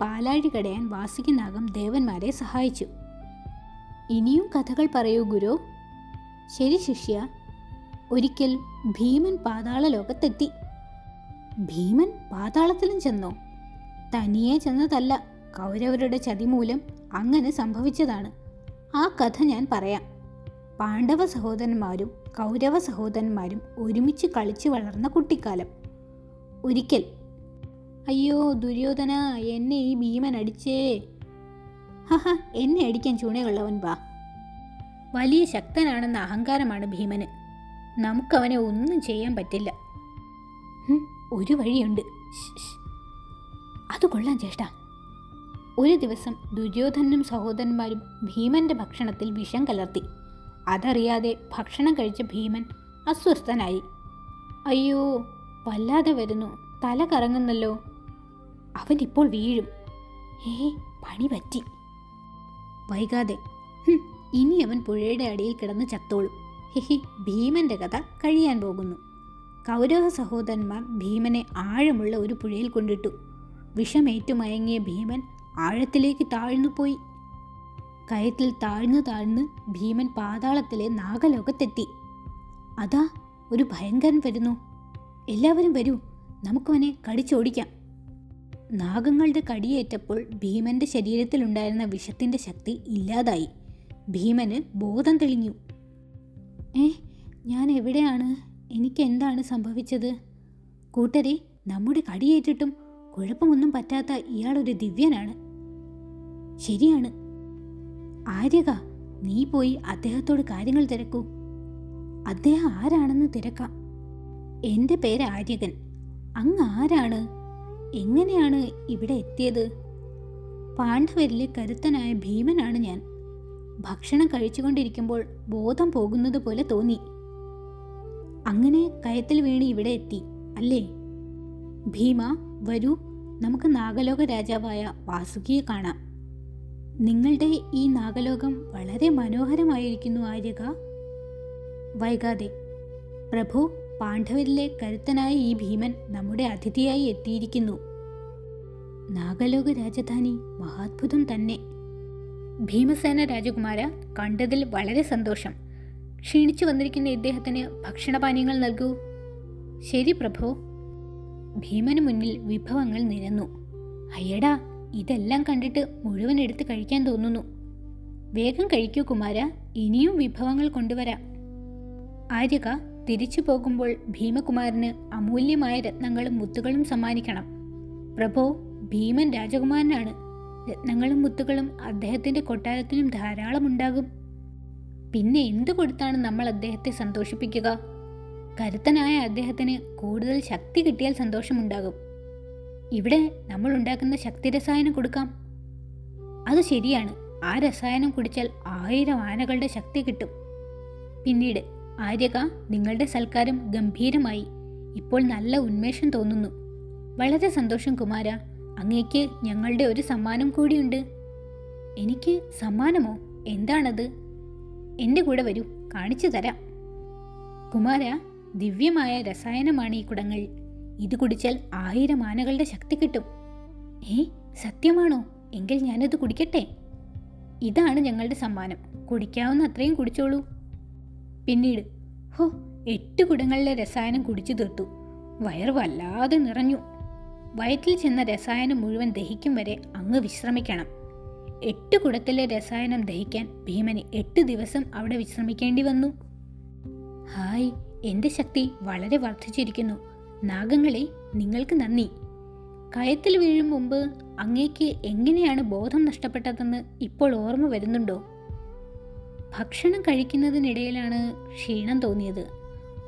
പാലാഴി കടയാൻ വാസുകിനാഗം ദേവന്മാരെ സഹായിച്ചു. ഇനിയും കഥകൾ പറയൂ ഗുരു. ശരി ശിഷ്യ. ഒരിക്കൽ ഭീമൻ പാതാള ലോകത്തെത്തി ഭീമൻ പാതാളത്തിലും ചെന്നോ. തനിയെ ചെന്നതല്ല കൗരവരുടെ ചതി മൂലം അങ്ങനെ സംഭവിച്ചതാണ്. ആ കഥ ഞാൻ പറയാം. പാണ്ഡവ സഹോദരന്മാരും കൗരവ സഹോദരന്മാരും ഒരുമിച്ച് കളിച്ചു വളർന്ന കുട്ടിക്കാലം. ഒരിക്കൽ അയ്യോ ദുര്യോധന എന്നെ ഈ ഭീമൻ അടിച്ചേ. ഹഹ എന്നെ അടിക്കാൻ ചുണയുള്ളവൻ വാ. വലിയ ശക്തനാണെന്ന അഹങ്കാരമാണ് ഭീമന്. നമുക്കവനെ ഒന്നും ചെയ്യാൻ പറ്റില്ല. ഒരു വഴിയുണ്ട്. അത് കൊള്ളാം ചേട്ടാ ഒരു ദിവസം ദുര്യോധനും സഹോദരന്മാരും ഭീമന്റെ ഭക്ഷണത്തിൽ വിഷം കലർത്തി. അതറിയാതെ ഭക്ഷണം കഴിച്ച ഭീമൻ അസ്വസ്ഥനായി. അയ്യോ വല്ലാതെ വരുന്നു. തല കറങ്ങുന്നല്ലോ. അവൻ ഇപ്പോൾ വീഴും. ഏ പണി പറ്റി. വൈകാതെ ഇനി അവൻ പുഴയുടെ അടിയിൽ കിടന്ന് ചത്തോളും. ഹിഹി ഭീമന്റെ കഥ കഴിയാൻ പോകുന്നു. കൗരവ സഹോദരന്മാർ ഭീമനെ ആഴമുള്ള ഒരു പുഴയിൽ കൊണ്ടിട്ടു. വിഷമേറ്റു മയങ്ങിയ ഭീമൻ ആഴത്തിലേക്ക് താഴ്ന്നു പോയി. കയത്തിൽ താഴ്ന്നു താഴ്ന്ന് ഭീമൻ പാതാളത്തിലെ നാഗലോകത്തെത്തി. അതാ ഒരു ഭയങ്കരൻ വരുന്നു. എല്ലാവരും വരൂ നമുക്കവനെ കടിച്ചോടിക്കാം. നാഗങ്ങളുടെ കടിയേറ്റപ്പോൾ ഭീമന്റെ ശരീരത്തിലുണ്ടായിരുന്ന വിഷത്തിന്റെ ശക്തി ഇല്ലാതായി. ഭീമന് ബോധം തെളിഞ്ഞു. ഏ ഞാൻ എവിടെയാണ്? എനിക്ക് എന്താണ് സംഭവിച്ചത്? കൂട്ടരെ നമ്മുടെ കടിയേറ്റിട്ടും കുഴപ്പമൊന്നും പറ്റാത്ത ഇയാളൊരു ദിവ്യനാണ്. ശരിയാണ്. ആര്യക നീ പോയി അദ്ദേഹത്തോട് കാര്യങ്ങൾ തിരക്കൂ. അദ്ദേഹം ആരാണെന്ന് തിരക്കാം. എന്റെ പേര് ആര്യകൻ. അങ്ങ് ആരാണ്? എങ്ങനെയാണ് ഇവിടെ എത്തിയത്? പാണ്ഡവരിലെ കരുത്തനായ ഭീമനാണ് ഞാൻ. ഭക്ഷണം കഴിച്ചുകൊണ്ടിരിക്കുമ്പോൾ ബോധം പോകുന്നത് പോലെ തോന്നി. അങ്ങനെ കയത്തിൽ വീണ് ഇവിടെ എത്തി അല്ലേ? ഭീമ വരൂ നമുക്ക് നാഗലോക രാജാവായ വാസുകിയെ കാണാം. നിങ്ങളുടെ ഈ നാഗലോകം വളരെ മനോഹരമായിരിക്കുന്നു ആര്യക. വൈകാതെ പ്രഭു പാണ്ഡവരിലെ കരുത്തനായ ഈ ഭീമൻ നമ്മുടെ അതിഥിയായി എത്തിയിരിക്കുന്നു. നാഗലോക രാജധാനി മഹാത്ഭുതം തന്നെ. ഭീമസേന രാജകുമാര കണ്ടതിൽ വളരെ സന്തോഷം. ക്ഷീണിച്ചു വന്നിരിക്കുന്ന ഇദ്ദേഹത്തിന് ഭക്ഷണപാനീയങ്ങൾ നൽകൂ. ശരി പ്രഭു. ഭീമന് മുന്നിൽ വിഭവങ്ങൾ നിരന്നു. അയ്യടാ ഇതെല്ലാം കണ്ടിട്ട് മുഴുവൻ എടുത്ത് കഴിക്കാൻ തോന്നുന്നു. വേഗം കഴിക്കൂ കുമാര ഇനിയും വിഭവങ്ങൾ കൊണ്ടുവരാം. ആര്യക തിരിച്ചു പോകുമ്പോൾ ഭീമകുമാരന് അമൂല്യമായ രത്നങ്ങളും മുത്തുകളും സമ്മാനിക്കണം. പ്രഭോ ഭീമൻ രാജകുമാരനാണ്. രത്നങ്ങളും മുത്തുകളും അദ്ദേഹത്തിന്റെ കൊട്ടാരത്തിനും ധാരാളം ഉണ്ടാകും പിന്നെ എന്തു കൊടുത്താണ് നമ്മൾ അദ്ദേഹത്തെ സന്തോഷിപ്പിക്കുക? കരുത്തനായ അദ്ദേഹത്തിന് കൂടുതൽ ശക്തി കിട്ടിയാൽ സന്തോഷമുണ്ടാകും. ഇവിടെ നമ്മൾ ഉണ്ടാക്കുന്ന ശക്തി രസായനം കൊടുക്കാം. അത് ശരിയാണ്. ആ രസായനം കുടിച്ചാൽ ആയിരം ആനകളുടെ ശക്തി കിട്ടും. പിന്നീട് ആര്യക നിങ്ങളുടെ സൽക്കാരം ഗംഭീരമായി. ഇപ്പോൾ നല്ല ഉന്മേഷം തോന്നുന്നു. വളരെ സന്തോഷം കുമാര. അങ്ങേക്ക് ഞങ്ങളുടെ ഒരു സമ്മാനം കൂടിയുണ്ട്. എനിക്ക് സമ്മാനമോ? എന്താണത്? എന്റെ കൂടെ വരൂ. കാണിച്ചു തരാം. കുമാര ദിവ്യമായ രസായനമാണ് ഈ കുടങ്ങൾ. ഇത് കുടിച്ചാൽ ആയിരം ആനകളുടെ ശക്തി കിട്ടും. ഏ സത്യമാണോ? എങ്കിൽ ഞാനത് കുടിക്കട്ടെ? ഇതാണ് ഞങ്ങളുടെ സമ്മാനം. കുടിക്കാവുന്ന അത്രയും കുടിച്ചോളൂ. പിന്നീട് ഹോ എട്ട് കുടങ്ങളിലെ രസായനം കുടിച്ചു തീർത്തു. വയർ വല്ലാതെ നിറഞ്ഞു. വയറ്റിൽ ചെന്ന രസായനം മുഴുവൻ ദഹിക്കും വരെ അങ്ങ് വിശ്രമിക്കണം. എട്ട് കുടത്തിലെ രസായനം ദഹിക്കാൻ ഭീമന് എട്ട് ദിവസം അവിടെ വിശ്രമിക്കേണ്ടി വന്നു. ഹായ് എന്റെ ശക്തി വളരെ വർദ്ധിച്ചിരിക്കുന്നു. നാഗങ്ങളെ നിങ്ങൾക്ക് നന്ദി. കയത്തിൽ വീഴും മുമ്പ് അങ്ങേക്ക് എങ്ങനെയാണ് ബോധം നഷ്ടപ്പെട്ടതെന്ന് ഇപ്പോൾ ഓർമ്മ വരുന്നുണ്ടോ? ഭക്ഷണം കഴിക്കുന്നതിനിടയിലാണ് ക്ഷീണം തോന്നിയത്.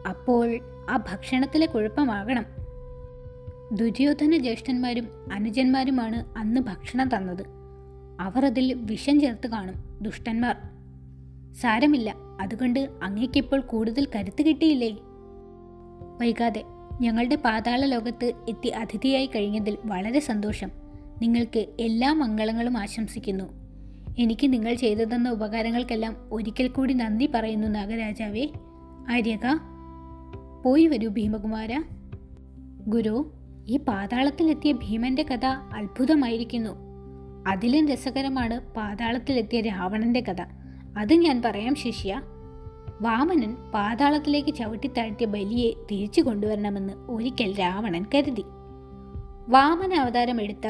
അപ്പോൾ ആ ഭക്ഷണത്തിലെ കുഴപ്പമാകണം. ദുര്യോധന ജ്യേഷ്ഠന്മാരും അനുജന്മാരുമാണ് അന്ന് ഭക്ഷണം തന്നത്. അവർ അതിൽ വിഷം ചേർത്ത് കാണും ദുഷ്ടന്മാർ. സാരമില്ല അതുകൊണ്ട് അങ്ങേക്കിപ്പോൾ കൂടുതൽ കരുത്ത് കിട്ടിയില്ലേ? വൈകാതെ ഞങ്ങളുടെ പാതാള ലോകത്ത് എത്തി അതിഥിയായി കഴിഞ്ഞതിൽ വളരെ സന്തോഷം. നിങ്ങൾക്ക് എല്ലാ മംഗളങ്ങളും ആശംസിക്കുന്നു. എനിക്ക് നിങ്ങൾ ചെയ്തു തന്ന ഉപകാരങ്ങൾക്കെല്ലാം ഒരിക്കൽ കൂടി നന്ദി പറയുന്നു നാഗരാജാവേ. ആര്യക പോയി വരൂ ഭീമകുമാര. ഗുരു ഈ പാതാളത്തിലെത്തിയ ഭീമന്റെ കഥ അത്ഭുതമായിരിക്കുന്നു. അതിലും രസകരമാണ് പാതാളത്തിലെത്തിയ രാവണന്റെ കഥ. അത് ഞാൻ പറയാം ശിഷ്യ. വാമനൻ പാതാളത്തിലേക്ക് ചവിട്ടിത്താഴ്ത്തിയ ബലിയെ തിരിച്ചു കൊണ്ടുവരണമെന്ന് ഒരിക്കൽ രാവണൻ കരുതി. വാമന അവതാരം എടുത്ത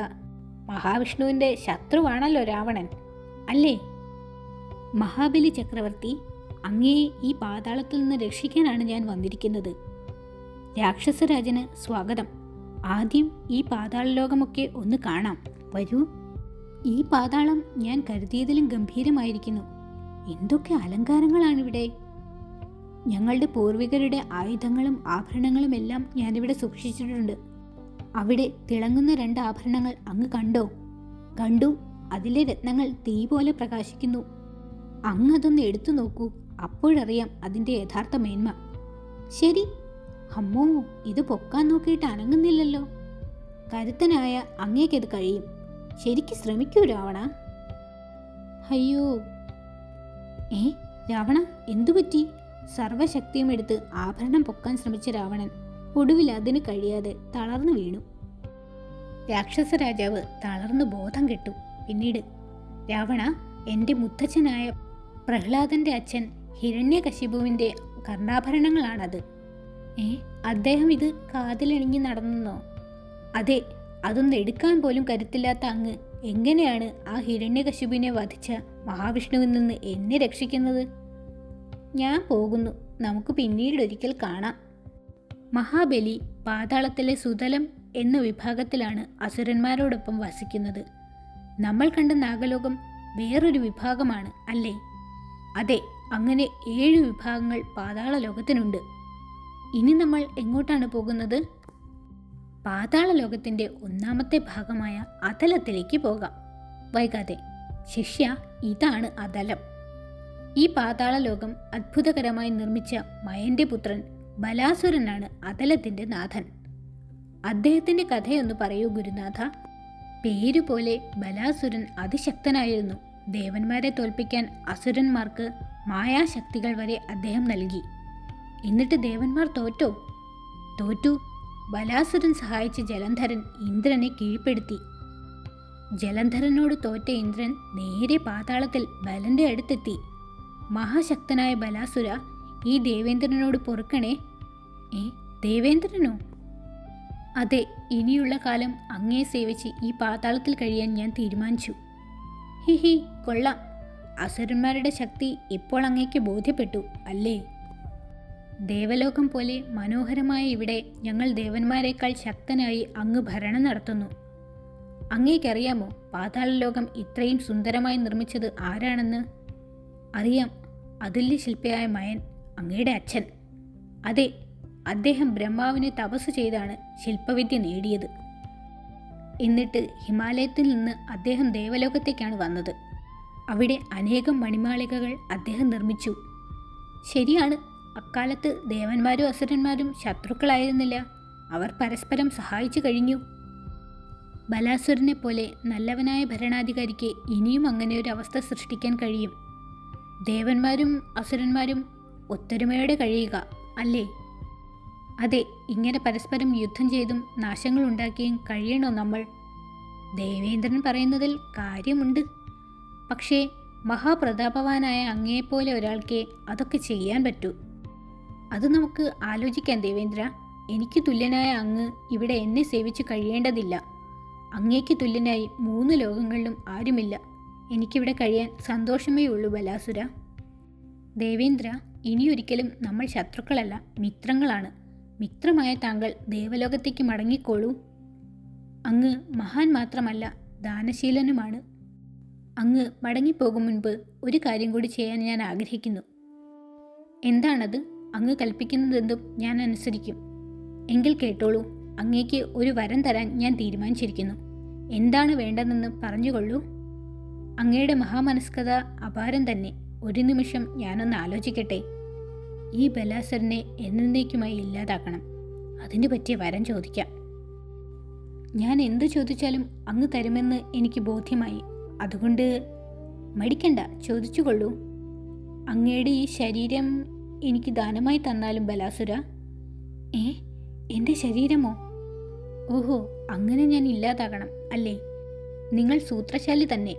മഹാവിഷ്ണുവിന്റെ ശത്രുവാണല്ലോ രാവണൻ. അല്ലേ? മഹാബലി ചക്രവർത്തി അങ്ങേ ഈ പാതാളത്തിൽ നിന്ന് രക്ഷിക്കാനാണ് ഞാൻ വന്നിരിക്കുന്നത്. രാക്ഷസരാജന് സ്വാഗതം. ആദ്യം ഈ പാതാള ലോകമൊക്കെ ഒന്ന് കാണാം. വരൂ. ഈ പാതാളം ഞാൻ കരുതിയതിലും ഗംഭീരമായിരിക്കുന്നു. എന്തൊക്കെ അലങ്കാരങ്ങളാണിവിടെ? ഞങ്ങളുടെ പൂർവികരുടെ ആയുധങ്ങളും ആഭരണങ്ങളും എല്ലാം ഞാനിവിടെ സൂക്ഷിച്ചിട്ടുണ്ട്. അവിടെ തിളങ്ങുന്ന രണ്ട് ആഭരണങ്ങൾ അങ്ങ് കണ്ടോ? കണ്ടു. അതിലെ രത്നങ്ങൾ തീ പോലെ പ്രകാശിക്കുന്നു. അങ്ങതൊന്ന് എടുത്തു നോക്കൂ. അപ്പോഴറിയാം അതിന്റെ യഥാർത്ഥ മേന്മ. ശരി. അമ്മോ ഇത് പൊക്കാൻ നോക്കിയിട്ട് അനങ്ങുന്നില്ലല്ലോ. കരുത്തനായ അങ്ങേക്കത് കഴിയും. ശരിക്ക് ശ്രമിക്കൂ രാവണ. അയ്യോ. ഏ രാവണ എന്തു പറ്റി? സർവശക്തിയും എടുത്ത് ആഭരണം പൊക്കാൻ ശ്രമിച്ച രാവണൻ ഒടുവിൽ അതിന് കഴിയാതെ തളർന്നു വീണു. രാക്ഷസ രാജാവ് തളർന്നു ബോധം കെട്ടു. പിന്നീട് രാവണ എന്റെ മുത്തച്ഛനായ പ്രഹ്ലാദന്റെ അച്ഛൻ ഹിരണ്യകശിപുവിന്റെ കർണാഭരണങ്ങളാണത്. ഏ അദ്ദേഹം ഇത് കാതിലണിഞ്ഞ് നടന്നോ? അതെ അതൊന്നും എടുക്കാൻ പോലും കരുത്തില്ലാത്ത അങ്ങ് എങ്ങനെയാണ് ആ ഹിരണ്യകശിപുവിനെ വധിച്ച മഹാവിഷ്ണുവിൽ നിന്ന് എന്നെ രക്ഷിക്കുന്നത്? ഞാൻ പോകുന്നു. നമുക്ക് പിന്നീട് ഒരിക്കൽ കാണാം. മഹാബലി പാതാളത്തിലെ സുതലം എന്ന വിഭാഗത്തിലാണ് അസുരന്മാരോടൊപ്പം വസിക്കുന്നത്. നമ്മൾ കണ്ട നാഗലോകം വേറൊരു വിഭാഗമാണ് അല്ലേ? അതെ അങ്ങനെ ഏഴ് വിഭാഗങ്ങൾ പാതാള ലോകത്തിനുണ്ട്. ഇനി നമ്മൾ എങ്ങോട്ടാണ് പോകുന്നത്? പാതാള ലോകത്തിന്റെ ഒന്നാമത്തെ ഭാഗമായ അതലത്തിലേക്ക് പോകാം. വൈകാതെ ശിഷ്യ ഇതാണ് അതലം. ഈ പാതാള ലോകം അത്ഭുതകരമായി നിർമ്മിച്ച മയന്റെ പുത്രൻ ബലാസുരനാണ് അതലത്തിന്റെ നാഥൻ. അദ്ദേഹത്തിന്റെ കഥയൊന്ന് പറയൂ ഗുരുനാഥ. പേരുപോലെ ബലാസുരൻ അതിശക്തനായിരുന്നു. ദേവന്മാരെ തോൽപ്പിക്കാൻ അസുരന്മാർക്ക് മായാശക്തികൾ വരെ അദ്ദേഹം നൽകി. എന്നിട്ട് ദേവന്മാർ തോറ്റോ? തോറ്റു. ബലാസുരൻ സഹായിച്ച ജലന്ധരൻ ഇന്ദ്രനെ കീഴ്പ്പെടുത്തി. ജലന്ധരനോട് തോറ്റ ഇന്ദ്രൻ നേരെ പാതാളത്തിൽ ബലന്റെ അടുത്തെത്തി. മഹാശക്തനായ ബലാസുര ഈ ദേവേന്ദ്രനോട് പൊറുക്കണേ? ഏ ദേവേന്ദ്രനോ? അതെ ഇനിയുള്ള കാലം അങ്ങേ സേവിച്ച് ഈ പാതാളത്തിൽ കഴിയാൻ ഞാൻ തീരുമാനിച്ചു. ഹി ഹി കൊള്ളാം. അസുരന്മാരുടെ ശക്തി ഇപ്പോൾ അങ്ങേക്ക് ബോധ്യപ്പെട്ടു അല്ലേ? ദേവലോകം പോലെ മനോഹരമായ ഇവിടെ ഞങ്ങൾ ദേവന്മാരെക്കാൾ ശക്തനായി അങ്ങ് ഭരണം നടത്തുന്നു. അങ്ങേക്കറിയാമോ പാതാള ലോകം ഇത്രയും സുന്ദരമായി നിർമ്മിച്ചത് ആരാണെന്ന്? അറിയാം അതുല്യ ശില്പിയായ മയൻ അങ്ങയുടെ അച്ഛൻ. അതെ അദ്ദേഹം ബ്രഹ്മാവിനെ തപസ് ചെയ്താണ് ശില്പവിദ്യ നേടിയത്. എന്നിട്ട് ഹിമാലയത്തിൽ നിന്ന് അദ്ദേഹം ദേവലോകത്തേക്കാണ് വന്നത്. അവിടെ അനേകം മണിമാളികകൾ അദ്ദേഹം നിർമ്മിച്ചു. ശരിയാണ് അക്കാലത്ത് ദേവന്മാരും അസുരന്മാരും ശത്രുക്കളായിരുന്നില്ല. അവർ പരസ്പരം സഹായിച്ചു കഴിഞ്ഞു. ബലാസുരനെ പോലെ നല്ലവനായ ഭരണാധികാരിക്ക് ഇനിയും അങ്ങനെ ഒരു അവസ്ഥ സൃഷ്ടിക്കാൻ കഴിയും. ദേവന്മാരും അസുരന്മാരും ഒത്തൊരുമയോടെ കഴിയുക അല്ലേ? അതെ ഇങ്ങനെ പരസ്പരം യുദ്ധം ചെയ്തും നാശങ്ങൾ ഉണ്ടാക്കിയും കഴിയണോ നമ്മൾ? ദേവേന്ദ്രൻ പറയുന്നതിൽ കാര്യമുണ്ട്. പക്ഷേ മഹാപ്രതാപവാനായ അങ്ങേപ്പോലെ ഒരാൾക്ക് അതൊക്കെ ചെയ്യാൻ പറ്റൂ. അത് നമുക്ക് ആലോചിക്കാം ദേവേന്ദ്ര. എനിക്ക് തുല്യനായ അങ്ങ് ഇവിടെ എന്നെ സേവിച്ചു കഴിയേണ്ടതില്ല. അങ്ങേക്ക് തുല്യനായി മൂന്ന് ലോകങ്ങളിലും ആരുമില്ല. എനിക്കിവിടെ കഴിയാൻ സന്തോഷമേ ഉള്ളൂ ബലാസുര. ദേവേന്ദ്ര ഇനിയൊരിക്കലും നമ്മൾ ശത്രുക്കളല്ല മിത്രങ്ങളാണ്. മിത്രമായ താങ്കൾ ദേവലോകത്തേക്ക് മടങ്ങിക്കോളൂ. അങ്ങ് മഹാൻ മാത്രമല്ല ദാനശീലനുമാണ്. അങ്ങ് മടങ്ങിപ്പോകും മുൻപ് ഒരു കാര്യം കൂടി ചെയ്യാൻ ഞാൻ ആഗ്രഹിക്കുന്നു. എന്താണത്? അങ്ങ് കൽപ്പിക്കുന്നതെന്തും ഞാൻ അനുസരിക്കും. എങ്കിൽ കേട്ടോളൂ അങ്ങേക്ക് ഒരു വരം തരാൻ ഞാൻ തീരുമാനിച്ചിരിക്കുന്നു. എന്താണ് വേണ്ടതെന്ന് പറഞ്ഞുകൊള്ളൂ. അങ്ങയുടെ മഹാമനസ്കത അപാരം തന്നെ. ഒരു നിമിഷം ഞാനൊന്ന് ആലോചിക്കട്ടെ. ഈ ബലാസറിനെ എന്നേക്കുമായി ഇല്ലാതാക്കണം. അതിനു പറ്റിയ വരം ചോദിക്കാം. ഞാൻ എന്തു ചോദിച്ചാലും അങ്ങ് തരുമെന്ന് എനിക്ക് ബോധ്യമായി. അതുകൊണ്ട് മടിക്കണ്ട ചോദിച്ചുകൊള്ളൂ. അങ്ങയുടെ ഈ ശരീരം എനിക്ക് ദാനമായി തന്നാലും ബലാസുര? ഏ എന്റെ ശരീരമോ? ഓഹോ അങ്ങനെ ഞാൻ ഇല്ലാതാകണം അല്ലേ? നിങ്ങൾ സൂത്രശാലി തന്നെ.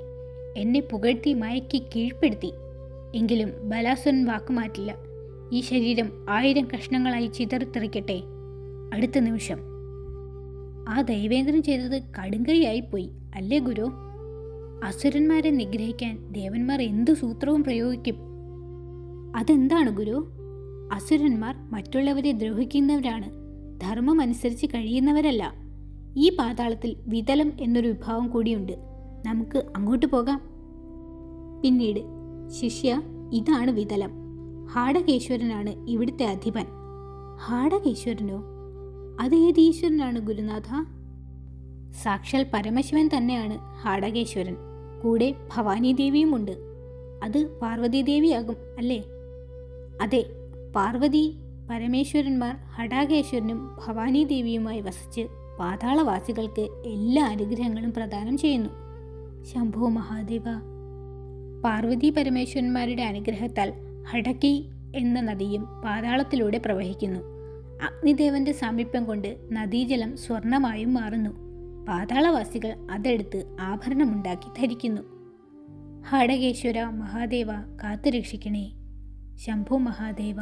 എന്നെ പുകഴ്ത്തി മയക്കി കീഴ്പ്പെടുത്തി. എങ്കിലും ബലാസുരൻ വാക്കുമാറ്റില്ല. ഈ ശരീരം ആയിരം കഷ്ണങ്ങളായി ചിതറിത്തെറിക്കട്ടെ. അടുത്ത നിമിഷം. ആ ദൈവേന്ദ്രൻ ചെയ്തത് കടുങ്കൈയായിപ്പോയി അല്ലേ ഗുരു? അസുരന്മാരെ നിഗ്രഹിക്കാൻ ദേവന്മാർ എന്തു സൂത്രവും പ്രയോഗിക്കും? അതെന്താണ് ഗുരു? അസുരന്മാർ മറ്റുള്ളവരെ ദ്രോഹിക്കുന്നവരാണ്. ധർമ്മം അനുസരിച്ച് കഴിയുന്നവരല്ല. ഈ പാതാളത്തിൽ വിതലം എന്നൊരു വിഭാവം കൂടിയുണ്ട്. നമുക്ക് അങ്ങോട്ട് പോകാം. പിന്നീട് ശിഷ്യ ഇതാണ് വിതലം. ഹാടകേശ്വരനാണ് ഇവിടുത്തെ അധിപൻ. ഹാടകേശ്വരനോ? അത് ഏത് ഈശ്വരനാണ് ഗുരുനാഥ? സാക്ഷാൽ പരമശിവൻ തന്നെയാണ് ഹാടകേശ്വരൻ. കൂടെ ഭവാനി ദേവിയുമുണ്ട് അത് പാർവതീദേവിയാകും അല്ലേ? അതെ പാർവതി പരമേശ്വരന്മാർ ഹടാകേശ്വരനും ഭവാനി ദേവിയുമായി വസിച്ച് പാതാളവാസികൾക്ക് എല്ലാ അനുഗ്രഹങ്ങളും പ്രദാനം ചെയ്യുന്നു. ശംഭു മഹാദേവ. പാർവതി പരമേശ്വരന്മാരുടെ അനുഗ്രഹത്താൽ ഹടക്കി എന്ന നദിയും പാതാളത്തിലൂടെ പ്രവഹിക്കുന്നു. അഗ്നിദേവന്റെ സാമീപ്യം കൊണ്ട് നദീജലം സ്വർണമായും മാറുന്നു. പാതാളവാസികൾ അതെടുത്ത് ആഭരണമുണ്ടാക്കി ധരിക്കുന്നു. ഹടകേശ്വര മഹാദേവ കാത്തുരക്ഷിക്കണേ. ശംഭു മഹാദേവ.